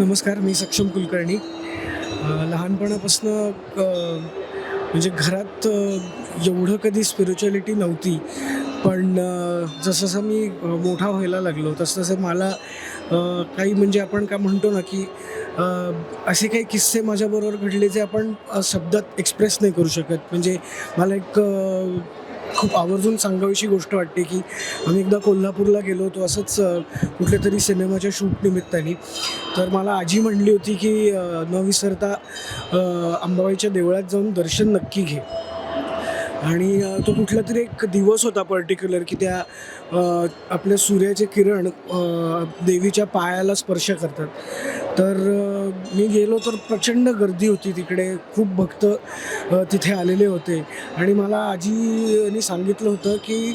नमस्कार मी सक्षम कुलकर्णी. लहानपणापासनं म्हणजे घरात एवढं कधी स्पिरिच्युअलिटी नव्हती. पण अ, जसं मी मोठा व्हायला लागलो तसं तसं मला काही म्हणजे आपण काय म्हणतो ना की असे काही किस्से माझ्याबरोबर घडले जे आपण शब्दात एक्सप्रेस नाही करू शकत. म्हणजे मला एक खूप आवर्जून सांगावीशी गोष्ट वाटते की आम्ही एकदा कोल्हापूरला गेलो होतो असंच कुठल्या तरी सिनेमाच्या शूट निमित्ताने. तर मला आजी म्हणली होती की न विसरता अंबाबाईच्या देवळात जाऊन दर्शन नक्की घे. आणि तो कुठला तरी एक दिवस होता पर्टिक्युलर की त्या आपल्या सूर्याचे किरण देवीच्या पायाला स्पर्श करतात. तर मी गेलो तर प्रचंड गर्दी होती तिकडे. खूप भक्त तिथे आलेले होते. आणि मला आजीने सांगितलं होतं की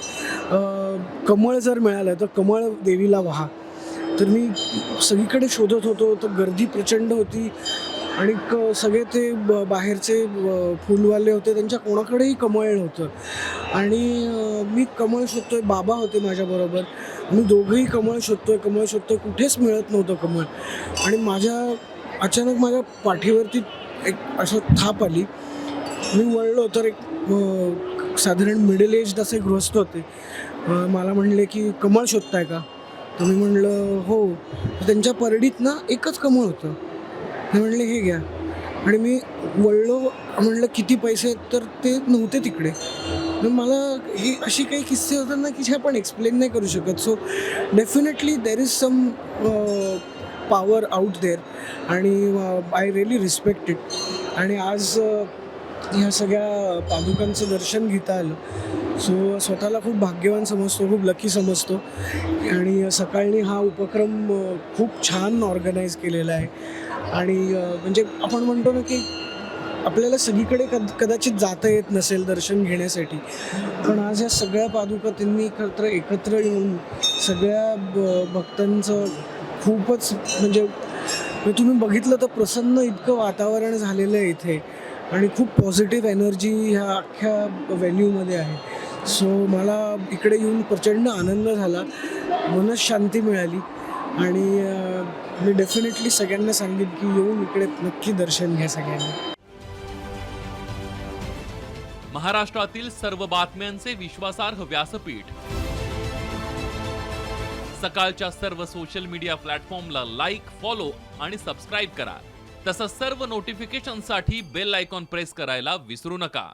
कमळ जर मिळालं तर कमळ देवीला व्हा. तर मी सगळीकडे शोधत होतो. तर गर्दी प्रचंड होती. आणि क सगळे ते ब बाहेरचे फुलवाले होते त्यांच्या कोणाकडेही कमळ नव्हतं. आणि मी कमळ शोधतोय बाबा होते माझ्याबरोबर मी दोघंही कमळ शोधतोय कमळ शोधतोय कुठेच मिळत नव्हतं कमळ. आणि माझ्या अचानक माझ्या पाठीवरती एक असं थाप आली. मी वळलो तर एक साधारण मिडल एज असे गृहस्थ होते. मला म्हणले की कमळ शोधताय का? तर मी म्हणलं हो. तर त्यांच्या परडीत ना एकच कमळ होतं. म्हणले हे घ्या. आणि मी वळलो म्हणलं किती पैसे आहेत? तर ते नव्हते तिकडे. तर मला हे अशी काही किस्से होतात ना की जे आपण एक्सप्लेन नाही करू शकत. So definitely there is some power out there आणि आय रिअली रिस्पेक्ट इट आणि आज ह्या सगळ्या पादुकांचं दर्शन घेता आलं सो स्वतःला खूप भाग्यवान समजतो खूप लकी समजतो. आणि सकाळी हा उपक्रम खूप छान ऑर्गनाईज केलेला आहे. आणि म्हणजे आपण म्हणतो ना की आपल्याला सगळीकडे कद कदाचित जाता येत नसेल दर्शन घेण्यासाठी. पण आज या सगळ्या पादुका त्यांनी एकत्र एकत्र येऊन सगळ्या ब भक्तांचं खूपच म्हणजे तुम्ही बघितलं तर प्रसन्न इतकं वातावरण झालेलं आहे इथे. आणि खूप पॉझिटिव्ह एनर्जी ह्या अख्ख्या व्हॅल्यूमध्ये आहे. सो मला इकडे येऊन प्रचंड आनंद झाला. मनस शांती मिळाली. आणि मी डेफिनेटली सगळ्यांना सांगेन की येऊन इकडे नक्की दर्शन घ्या सगळ्यांनी. महाराष्ट्रातील सर्व बातम्यांचे विश्वासार्ह व्यासपीठ. सकाळच्या सर्व सोशल मीडिया प्लॅटफॉर्मला लाईक फॉलो आणि सबस्क्राईब करा. तसंच सर्व नोटिफिकेशनसाठी बेल आयकॉन प्रेस करायला विसरू नका.